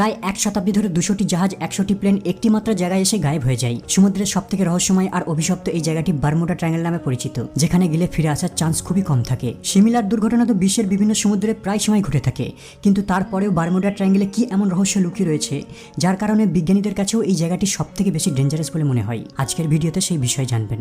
প্রায় এক শতাব্দী ধরে দুশোটি জাহাজ, একশোটি প্লেন একটি মাত্র জায়গায় এসে গায়েব হয়ে যায়। সমুদ্রের সব থেকে রহস্যময় আর অভিশপ্ত এই জায়গাটি বারমুডা ট্রায়াঙ্গেল নামে পরিচিত, যেখানে গেলে ফিরে আসার চান্স খুবই কম থাকে। সিমিলার দুর্ঘটনা তো বিশ্বের বিভিন্ন সমুদ্রে প্রায় সময় ঘটে থাকে, কিন্তু তারপরেও বারমুডা ট্রায়াঙ্গেলে কি এমন রহস্য লুকিয়ে রয়েছে, যার কারণে বিজ্ঞানীদের কাছেও এই জায়গাটি সব থেকে বেশি ডেঞ্জারাস বলে মনে হয়। আজকের ভিডিওতে সেই বিষয় জানবেন।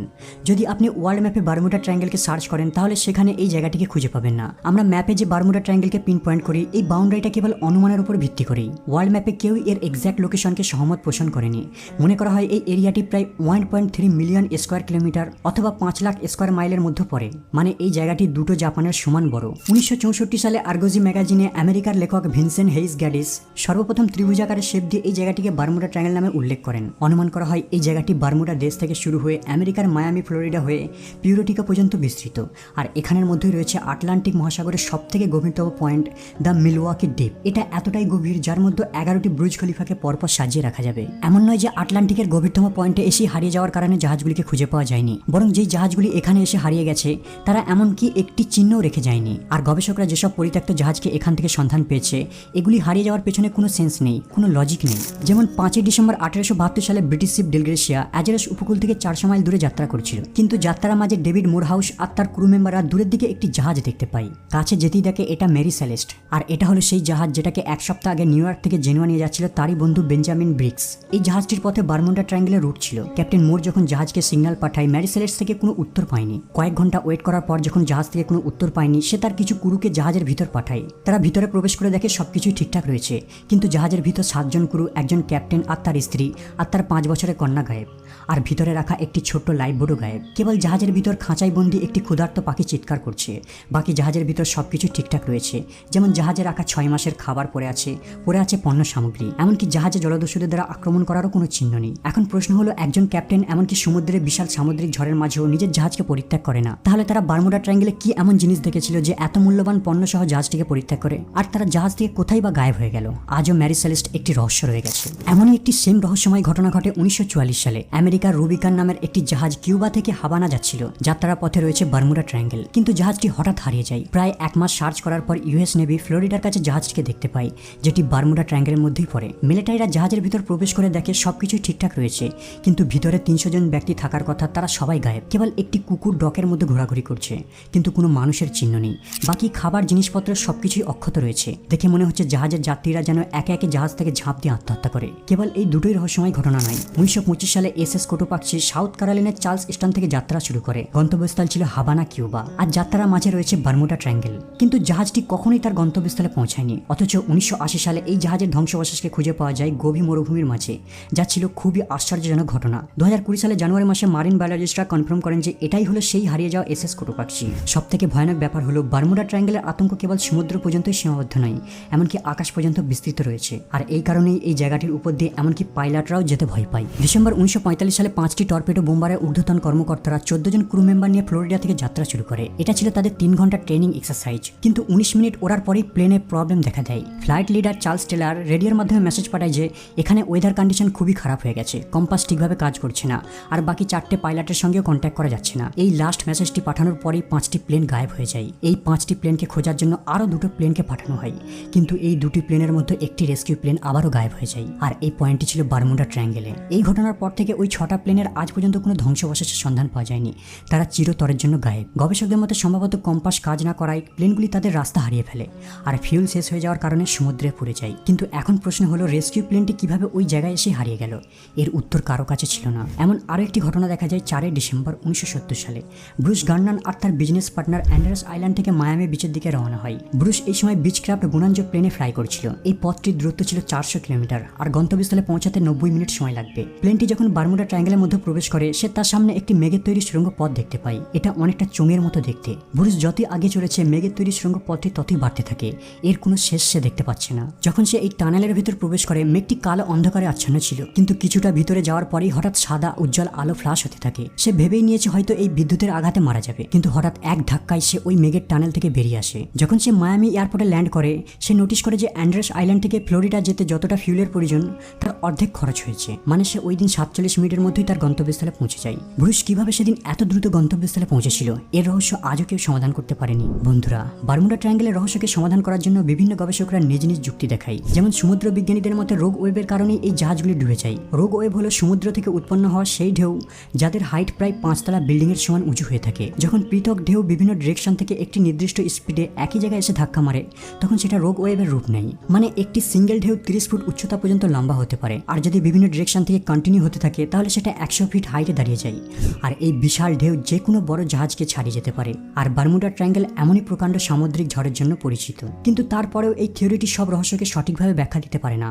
যদি আপনি ওয়ার্ল্ড ম্যাপে বারমুডা ট্রায়াঙ্গেলকে সার্চ করেন, তাহলে সেখানে এই জায়গাটিকে খুঁজে পাবেন না। আমরা ম্যাপে যে বারমুডা ট্রায়াঙ্গেলকে পিন পয়েন্ট করি, এই বাউন্ডারিটা কেবল অনুমানের উপর ভিত্তি করেই। ওয়ার্ল্ড ম্যাপে কেউ এর এক্স্যাক্ট লোকেশনকে সহমত পোষণ করেনি। মনে করা হয় এই এরিয়াটি প্রায় one point three million square kilometre অথবা পাঁচ লাখ স্কোয়ার মাইলের মধ্যে পড়ে। মানে এই জায়গাটি দুটো জাপানের সমান বড়। উনিশশো চৌষট্টি সালে আর্গোজি ম্যাগাজিনে আমেরিকার লেখক ভিনসেন্ট হেইস গ্যাডিস সর্বপ্রথম ত্রিভুজাকারের শেপ দিয়ে এই জায়গাটিকে বারমুডা ট্রায়াঙ্গেল নামে উল্লেখ করেন। অনুমান করা হয় এই জায়গাটি বারমুডা দেশ থেকে শুরু হয়ে আমেরিকার মায়ামি ফ্লোরিডা হয়ে পিউরোটিকা পর্যন্ত বিস্তৃত। আর এখানের মধ্যেই রয়েছে আটলান্টিক মহাসাগরের সব থেকে গভীরতম পয়েন্ট দ্য মিলওয়াকি ডিপ এটা এতটাই গভীর যার মধ্যে এগারোটি ব্রুজ খলিফাকে পরপর সাজিয়ে রাখা যাবে। এমন নয় যে আটলান্টিকের গভীরতম পয়েন্টে এসে হারিয়ে যাওয়ার কারণে জাহাজগুলিকে খুঁজে পাওয়া যায়নি, বরং যেই জাহাজগুলি এখানে এসে হারিয়ে গেছে, তারা এমনকি একটি চিহ্নও রেখে যায়নি। আর গবেষকরা যেসব পরিত্যক্ত জাহাজকে এখান থেকে সন্ধান পেয়েছে, এগুলি হারিয়ে যাওয়ার পেছনে কোনো সেন্স নেই, কোনো লজিক নেই। যেমন পাঁচই ডিসেম্বর আঠারোশো সালে ব্রিটিশ শিপ ডেলগ্রেসিয়া অ্যাজারেস উপকূল থেকে চারশো মাইল দূরে যাত্রা করছিল। কিন্তু যাত্রার মাঝে ডেভিড মোরহাউস আর তার ক্রু মেম্বাররা দূরের দিকে একটি জাহাজ দেখতে পাই কাছে যেতেই দেখে এটা মেরি সেলেস্ট, আর এটা হলো সেই জাহাজ যেটাকে এক সপ্তাহ আগে নিউ ইয়র্ক থেকে জেনুয়া নিয়ে যাচ্ছিল তারই বন্ধু বেঞ্জামিন ব্রিক্স। এই জাহাজটির পথে বারমুন্ডা ট্রায়াঙ্গেলের রুট ছিল। ক্যাপ্টেন মোর যখন জাহাজকে সিগন্যাল পাঠায় ম্যারি সেলেস্ট থেকে কোনো উত্তর পায়নি। কয়েক ঘণ্টা ওয়েট করার পর যখন জাহাজ থেকে কোনো উত্তর পায়নি, সে তার কিছু কুরুকে জাহাজের ভিতর পাঠায়। তারা ভিতরে প্রবেশ করে দেখে সবকিছুই ঠিকঠাক রয়েছে। কিন্তু জাহাজের ভিতর সাতজন কুরু, একজন ক্যাপ্টেন আর তার স্ত্রী আর তার পাঁচ বছরের কন্যা গায়েব। আর ভিতরে রাখা একটি ছোট্ট লাইফ বোটও গায়েব। কেবল জাহাজের ভিতর খাঁচাই বন্দি একটি ক্ষুধার্ত পাখি চিৎকার করছে। বাকি জাহাজের ভিতর সব সবকিছু ঠিকঠাক রয়েছে। যেমন জাহাজে রাখা ছয় মাসের খাবার পড়ে আছে পড়ে আছে পণ্য সামগ্রী, এমনকি জাহাজে জলদস্যুদের দ্বারা আক্রমণ করারও কোনো চিহ্ন নেই। এখন প্রশ্ন হলো, একজন ক্যাপ্টেন এমনকি সমুদ্রের বিশাল সামুদ্রিক ঝড়ের মাঝেও নিজের জাহাজকে পরিত্যাগ করে না। তাহলে তারা বারমুডা ট্রায়াঙ্গেলে কি এমন জিনিস দেখেছিল যে এত মূল্যবান পণ্য সহ জাহাজটিকে পরিত্যাগ করে? আর তারা জাহাজ থেকে কোথায় বা গায়েব হয়ে গেল? আজও ম্যারি সেলেস্ট একটি রহস্য রয়ে গেছে। এমনই একটি সেম রহস্যময় ঘটনা ঘটে উনিশশো চুয়াল্লিশ সালে। আমেরিকার রুবিকান নামের একটি জাহাজ কিউবা থেকে হাবানা যাচ্ছিল, যাত্রার পথে রয়েছে বারমুডা ট্রায়াঙ্গেল। কিন্তু জাহাজটি হঠাৎ হারিয়ে যায়। প্রায় এক মাস সার্চ করার পর ইউএস নেভি ফ্লোরিডার কাছে জাহাজটিকে দেখতে পায়, যেটি বারমুডা ট্রায়াঙ্গেলের মধ্যেই পড়ে। মিলিটারিরা জাহাজের ভিতর প্রবেশ করে দেখে সবকিছুই ঠিকঠাক রয়েছে। কিন্তু ভিতরে তিনশো জন ব্যক্তি থাকার কথা তারা সবাই গায়েব। কেবল একটি কুকুর ডকের মধ্যে ঘোরাঘুরি করছে। কিন্তু কোনো মানুষের চিহ্ন নেই। বাকি খাবার জিনিসপত্র সবকিছুই অক্ষত রয়েছে। দেখে মনে হচ্ছে জাহাজের যাত্রীরা যেন একে একে জাহাজ থেকে ঝাঁপ দিয়ে আত্মহত্যা করে। কেবল এই দুটোই রহস্যময় ঘটনা নয়। উনিশশো সালে এস এস কোটোপাক্ষী সাউথ কারালিনের চার্লস স্টান থেকে যাত্রা শুরু করে। গন্তব্যস্থল ছিল হাবানা, কিউবা। আর যাত্রার মাঝে রয়েছে বারমুডা ট্রায়াঙ্গেল। কিন্তু জাহাজটি কখনোই তার গন্তব্যস্থলে পৌঁছায়নি। অথচ উনিশশো আশি সালে এই জাহাজের ধ্বংসাবশেষকে খুঁজে পাওয়া যায় গভীর মরুভূমির মাঝে। যা ছিল খুবই আশ্চর্যজনক ঘটনা। দু হাজার কুড়ি সালে জানুয়ারি মাসে মারিন বায়োলজিস্টরা কনফার্ম করেন যে এটাই হলো সেই হারিয়ে যাওয়া এস এস কোটোপাক্ষী সব থেকে ভয়ানক ব্যাপার হলো বারমুডা ট্রায়াঙ্গেলের আতঙ্ক কেবল সমুদ্র পর্যন্তই সীমাবদ্ধ নয়, এমনকি আকাশ পর্যন্ত বিস্তৃত রয়েছে। আর এই কারণেই এই জায়গাটির উপর দিয়ে এমনকি পাইলটরাও যেতে ভয় পায়। ডিসেম্বর উনিশশো পঁয়তাল্লিশ সালে পাঁচটি টর্পেডো বোম্বারের ঊর্ধ্বতন কর্মকর্তারা চোদ্দ জন ক্রু মেম্বার নিয়ে ফ্লোরিডা থেকে যাত্রা শুরু করে। এটা ছিল তাদের তিন ঘণ্টা ট্রেনিং এক্সারসাইজ। কিন্তু উনিশ মিনিট ওড়ার পরেই প্লেনে প্রবলেম দেখা দেয়। ফ্লাইট লিডার চার্লস টেলার রেডিওর মাধ্যমে মেসেজ পাঠায় যে, এখানে ওয়েদার কন্ডিশন খুবই খারাপ হয়ে গেছে কম্পাস ঠিকভাবে কাজ করছে না, আর বাকি চারটে পাইলটের সঙ্গেও কন্ট্যাক্ট করা যাচ্ছে না। এই লাস্ট মেসেজটি পাঠানোর পরেই পাঁচটি প্লেন গায়েব হয়ে যায়। এই পাঁচটি প্লেনকে খোঁজার জন্য আরও দুটো প্লেনকে পাঠানো হয়। কিন্তু এই দুটি প্লেনের মধ্যে একটি রেস্কিউ প্লেন আবারও গায়েব হয়ে যায়, আর এই পয়েন্টটি ছিল বারমুডা ট্রায়াঙ্গেলে এই ঘটনার পর থেকে ওই ছটা প্লেনের আজ পর্যন্ত কোনো ধ্বংসাবশেষের সন্ধান পাওয়া যায়নি। তারা চিরতরের জন্য গায়েব। গবেষকদের মতে সম্ভবত কম্পাস কাজ না করায় প্লেনগুলি তাদের রাস্তা হারিয়ে ফেলে, আর ফিউল শেষ হয়ে যাওয়ার কারণে সমুদ্রে পড়ে যায়। কিন্তু এখন প্রশ্ন হলো রেস্কিউ প্লেনটি কীভাবে ওই জায়গায় এসে হারিয়ে গেল? এর উত্তর কারও কাছে ছিল না। এমন আরও একটি ঘটনা দেখা যায় চারই ডিসেম্বর উনিশশো সত্তর সালে। ব্রুস গার্নান আর তার বিজনেস পার্টনার অ্যান্ডারাস আইল্যান্ড থেকে মায়ামি বিচের দিকে রওনা হয়। ব্রুস এই সময় বিচ ক্রাফট গুণাঞ্জ প্লেনে ফ্লাই করছিল। এই পথটির দূরত্ব ছিল চারশো কিলোমিটার। আর গন্তব্যস্থলে পৌঁছাতে নব্বই মিনিট সময় লাগবে। প্লেনটি যখন বারমুডা ট্রায়াঙ্গেলের মধ্যে প্রবেশ করে, সে তার সামনে একটি মেঘের তৈরি সুড়ঙ্গ পথ দেখতে পায়। এটা অনেকটা চোঙের মতো দেখতে। ব্রুস যতই আগে চলেছে, মেঘের তৈরি সুড়ঙ্গ পথটি ততই বাড়তে থাকে। এর কোনো শেষ সে দেখতে পাচ্ছে না। যখন সে এই টানেলের ভিতর প্রবেশ করে মেঘটি কালো অন্ধকারে আচ্ছন্ন ছিল, কিন্তু কিছুটা ভিতরে যাওয়ার পরেই হঠাৎ সাদা, উজ্জ্বল আলো ফ্লাশ হতে থাকে। সে ভেবেই নিয়েছে হয়তো এই বিদ্যুতের আঘাতে মারা যাবে, কিন্তু হঠাৎ এক ধাক্কায় সে ওই মেঘের টানেল থেকে বেরিয়ে আসে। যখন সে মায়ামি এয়ারপোর্টে ল্যান্ড করে, সে নোটিশ করে যে অ্যান্ড্রেস আইল্যান্ড থেকে ফ্লোরিডা যেতে যতটা ফিউলের প্রয়োজন, তার অর্ধেক খরচ হয়েছে। মানে সে ওই দিন সাতচল্লিশ মিনিটের মধ্যেই তার গন্তব্যস্থলে পৌঁছে যায়। ব্রুশ, কীভাবে সেদিন এত দ্রুত গন্তব্যস্থলে পৌঁছেছিল? এর রহস্য আজও কেউ সমাধান করতে পারেনি। বন্ধুরা, বারমুডা ট্রায়াঙ্গেলের রহস্যকে সমাধান করার জন্য বিভিন্ন গবেষকরা নিজ নিজ যুক্তি দেখায়। যেমন যেমন সমুদ্র বিজ্ঞানীদের মতে রোগ ওয়েভের কারণেই এই জাহাজগুলি ডুবে যায়। রোগ ওয়েভ হলো সমুদ্র থেকে উৎপন্ন হওয়া সেই ঢেউ যাদের হাইট প্রায় পাঁচতলা বিল্ডিংয়ের সমান উঁচু হয়ে থাকে। যখন পৃথক ঢেউ বিভিন্ন ডিরেকশন থেকে একটি নির্দিষ্ট স্পিডে একই জায়গায় এসে ধাক্কা মারে, তখন সেটা রোগ ওয়েভের রূপ নেয়। মানে একটি সিঙ্গেল ঢেউ তিরিশ ফুট উচ্চতা পর্যন্ত লম্বা হতে পারে। আর যদি বিভিন্ন ডিরেকশন থেকে কন্টিনিউ হতে থাকে, তাহলে সেটা একশো ফিট হাইটে দাঁড়িয়ে যায়। আর এই বিশাল ঢেউ যে কোনো বড় জাহাজকে ছাড়িয়ে যেতে পারে। আর বারমুডা ট্রায়াঙ্গেল এমনই প্রকাণ্ড সামুদ্রিক ঝড়ের জন্য পরিচিত। কিন্তু তারপরেও এই থিওরিটি সব রহস্যকে সঠিকভাবে ব্যাখ্যা দিতে পারে না।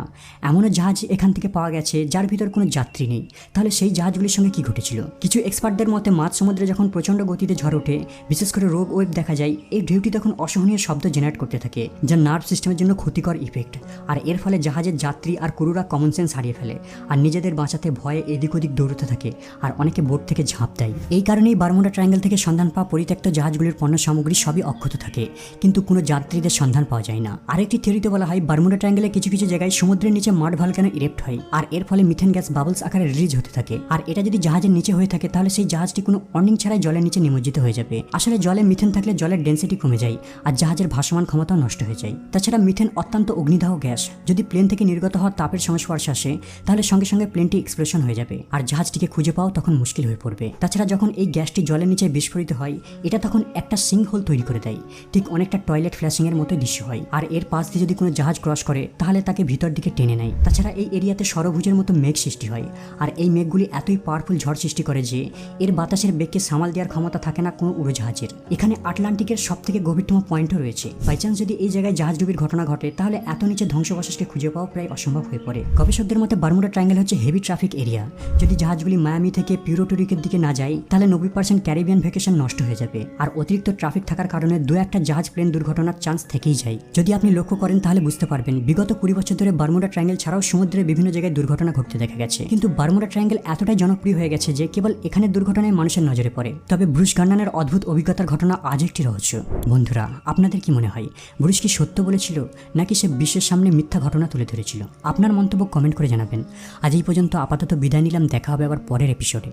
এমনও জাহাজ এখান থেকে পাওয়া গেছে যার ভিতর কোনো যাত্রী নেই। তাহলে সেই জাহাজগুলির সঙ্গে কি ঘটেছিল? কিছু এক্সপার্টদের মতে মাঝ সমুদ্রে যখন প্রচণ্ড গতিতে ঝড় ওঠে, বিশেষ করে রোগ ওয়েব দেখা যায়, এই ঢেউটি তখন অসহনীয় শব্দ জেনারেট করতে থাকে, যা নার্ভ সিস্টেমের জন্য ক্ষতিকর ইফেক্ট আর এর ফলে জাহাজের যাত্রী আর ক্রুরা কমন সেন্স হারিয়ে ফেলে, আর নিজেদের বাঁচাতে ভয়ে এদিক ওদিক দৌড়তে থাকে, আর অনেকে বোট থেকে ঝাঁপ দেয়। এই কারণেই বারমুডা ট্রায়াঙ্গেল থেকে সন্ধান পাওয়া পরিত্যক্ত জাহাজগুলির পণ্য সামগ্রী সবই অক্ষত থাকে, কিন্তু কোনো যাত্রীদের সন্ধান পাওয়া যায় না। আরেকটি থিওরিতে বলা হয় বারমুডা ট্রায়াঙ্গেলে কিছু কিছু জায়গায় সমুদ্রের নিচে মাড ভালকানো ইরেপ্ট হয়। আর এর ফলে মিথেন গ্যাস বাবলস আকারে রিলিজ হতে থাকে। আর এটা যদি জাহাজের নিচে হয়ে থাকে, তাহলে সেই জাহাজটি কোনো অর্নিং ছাড়াই জলের নিচে নিমজ্জিত হয়ে যাবে। আসলে জলে মিথেন থাকলে জলের ডেন্সিটি কমে যায়, আর জাহাজের ভাসমান ক্ষমতাও নষ্ট হয়ে যায়। তাছাড়া মিথেন অত্যন্ত অগ্নিদাহ গ্যাস যদি প্লেন থেকে নির্গত হওয়া তাপের সংস্পর্শে আসে, তাহলে সঙ্গে সঙ্গে প্লেনটি এক্সপ্লোশন হয়ে যাবে। আর জাহাজটিকে খুঁজে পাওয়া তখন মুশকিল হয়ে পড়বে। তাছাড়া যখন এই গ্যাসটি জলের নিচে বিস্ফোরিত হয়, এটা তখন একটা সিঙ্ক হোল তৈরি করে দেয়। ঠিক অনেকটা টয়লেট ফ্ল্যাশিংয়ের মতো দৃশ্য হয়। আর এর পাশ দিয়ে যদি কোনো জাহাজ ক্রস করে তাহলে তাকে ভিতর দিকে টেনে নেয়। তাছাড়া এই এরিয়াতে সরভুজের মতো মেঘ সৃষ্টি হয়। আর এই মেঘগুলি এতই পাওয়ারফুল ঝড় সৃষ্টি করে যে, এর বাতাসের বেগকে সামাল দেওয়ার ক্ষমতা থাকে না কোনো উড়োজাহাজের। এখানে আটলান্টিকের সব থেকে গভীরতম পয়েন্টও রয়েছে। বাই চান্স যদি এই জায়গায় জাহাজ ডুবির ঘটনা ঘটে, তাহলে এত নিচে ধ্বংসবশেষকে খুঁজে পাওয়া প্রায় অসম্ভব হয়ে পড়ে। গবেষকদের মতে বারমুডা ট্রায়াঙ্গেল হচ্ছে হেভি ট্রাফিক এরিয়া যদি জাহাজগুলি মায়ামি থেকে পিউরোটোরিকের দিকে না যায়, তাহলে নব্বই পার্সেন্ট ক্যারিবিয়ান ভ্যাকেশন নষ্ট হয়ে যাবে। আর অতিরিক্ত ট্রাফিক থাকার কারণে দু একটা জাহাজ প্লেন দুর্ঘটনার চান্স থেকেই যায়। যদি আপনি লক্ষ্য করেন, তাহলে বুঝতে পারবেন, বিগত কুড়ি বছর ধরে বারমুডা ট্রায়াঙ্গেল ছাড়াও সমুদ্রের বিভিন্ন জায়গায় দুর্ঘটনা ঘটতে দেখা গেছে। কিন্তু বারমুডা ট্রায়াঙ্গেল এতটাই জনপ্রিয় হয়ে গেছে যে কেবল এখানে দুর্ঘটনায় মানুষের নজরে পড়ে। তবে ব্রুশ গান্নানের অদ্ভুত অভিজ্ঞতার ঘটনা আজ একটি রহস্য। বন্ধুরা, আপনাদের কি মনে হয় ব্রুশ কি সত্য বলেছিল, নাকি সে বিশ্বের সামনে মিথ্যা ঘটনা তুলে ধরেছিল? আপনার মন্তব্য কমেন্ট করে জানাবেন। আজ এই পর্যন্ত আপাতত বিদায় নিলাম, দেখা হবে আবার পরের এপিসোডে